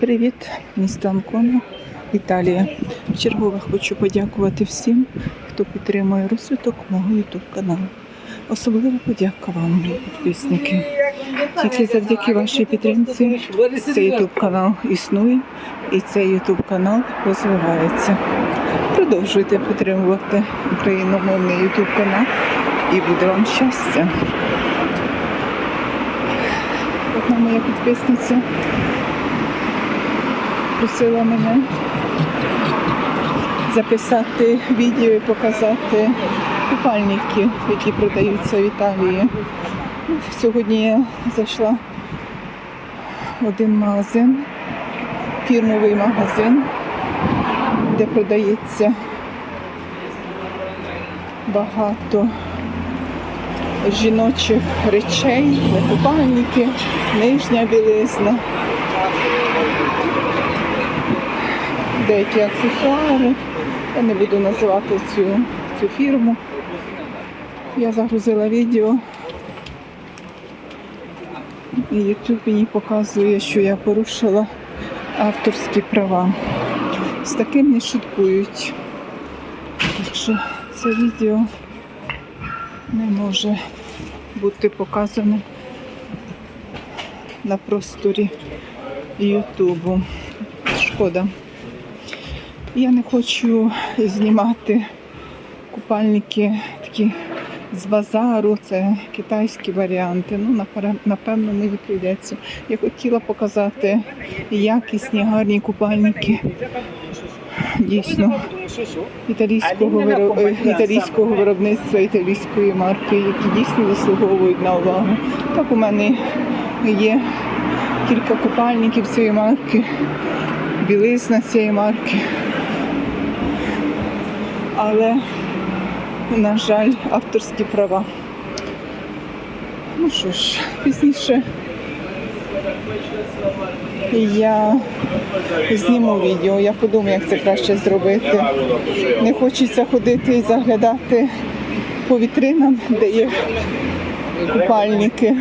Привіт, місто Анкона, Італія. Чергове хочу подякувати всім, хто підтримує розвиток мого ютуб каналу. Особливо подяка вам, мої підписники. Тільки завдяки вашій підтримці цей ютуб канал існує і цей ютуб канал розвивається. Продовжуйте підтримувати україномовний ютуб канал і буде вам щастя. Одна моя підписниця просила мене записати відео і показати купальники, які продаються в Італії. Сьогодні я зайшла в один магазин, фірмовий магазин, де продається багато жіночих речей, купальники, нижня білизна. Деякі аксесуари. Я не буду називати цю, цю фірму. Я загрузила відео. І YouTube мені показує, що я порушила авторські права. З таким не шуткують. Так що це відео не може бути показане на просторі Ютубу. Шкода. Я не хочу знімати купальники такі з базару, це китайські варіанти. Ну, напевно, мені прийдеться. Я хотіла показати якісні, гарні купальники. Дійсно, італійського, е, італійського виробництва, італійської марки, які дійсно заслуговують на увагу. Так у мене є кілька купальників цієї марки, білизна цієї марки але, на жаль, авторські права. Ну що ж, пізніше я зніму відео, я подумаю, як це краще зробити. Не хочеться ходити і заглядати по вітринам, де є купальники.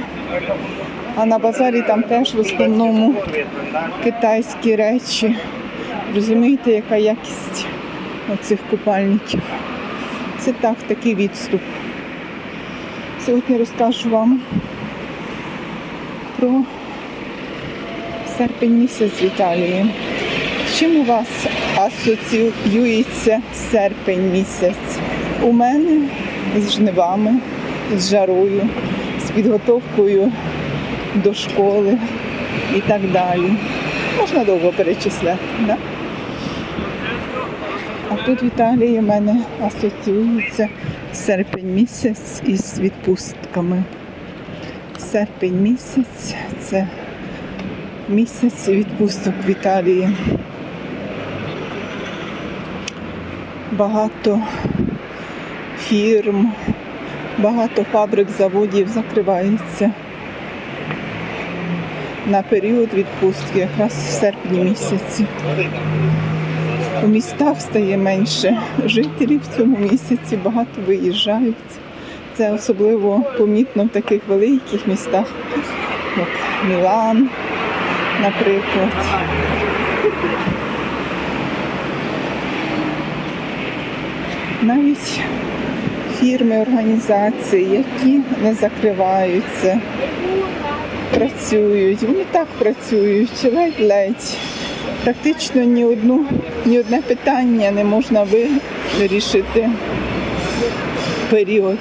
А на базарі там теж в основному китайські речі. Розумієте, яка якість оцих купальників. Це так, такий відступ. Сьогодні розкажу вам про серпень місяць в Італії. Чим у вас асоціюється серпень місяць? У мене з жнивами, з жарою, з підготовкою до школи і так далі. Можна довго перечисляти, да? А тут в Італії в мене асоціюється серпень місяць із відпустками. Серпень місяць це місяць відпусток в Італії. Багато фірм, багато фабрик, заводів закривається на період відпустки, якраз в серпні місяці. У містах стає менше жителів в цьому місяці, багато виїжджають. Це особливо помітно в таких великих містах, як Мілан, наприклад. Навіть фірми, організації, які не закриваються, працюють. Вони так працюють, ледь-ледь. Практично ні, одну, ні одне питання не можна вирішити період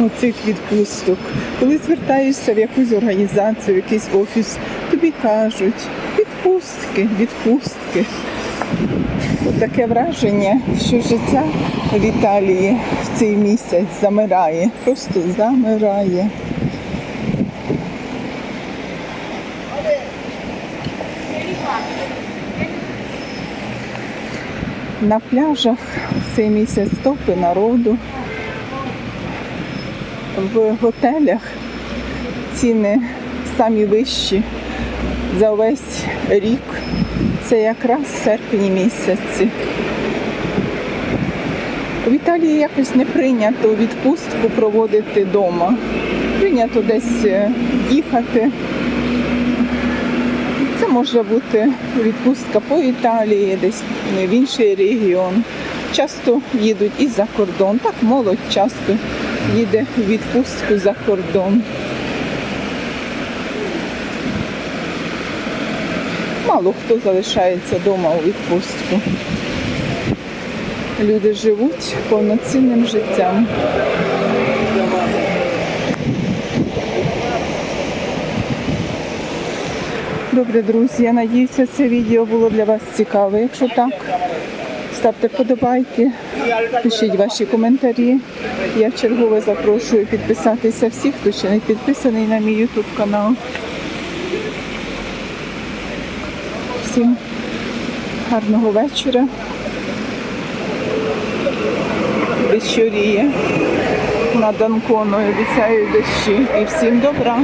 оцих відпусток. Коли звертаєшся в якусь організацію, в якийсь офіс, тобі кажуть відпустки, відпустки. От таке враження, що життя в Італії в цей місяць замирає, просто замирає. На пляжах цей місяць топи народу. В готелях ціни самі вищі за весь рік. Це якраз серпні місяці. В Італії якось не прийнято відпустку проводити вдома. Прийнято десь е, їхати Це може бути відпустка по Італії, десь в інший регіон. Часто їдуть і за кордон. Так молодь часто їде в відпустку за кордон. Мало хто залишається вдома у відпустку. Люди живуть повноцінним життям. Добре, друзі, я надіюся, це відео було для вас цікаве. Якщо так, ставте вподобайки, пишіть ваші коментарі. Я вчергове запрошую підписатися всіх, хто ще не підписаний на мій YouTube канал. Всім гарного вечора. Вечоріє над Анконою, обіцяю дощі. І всім добра.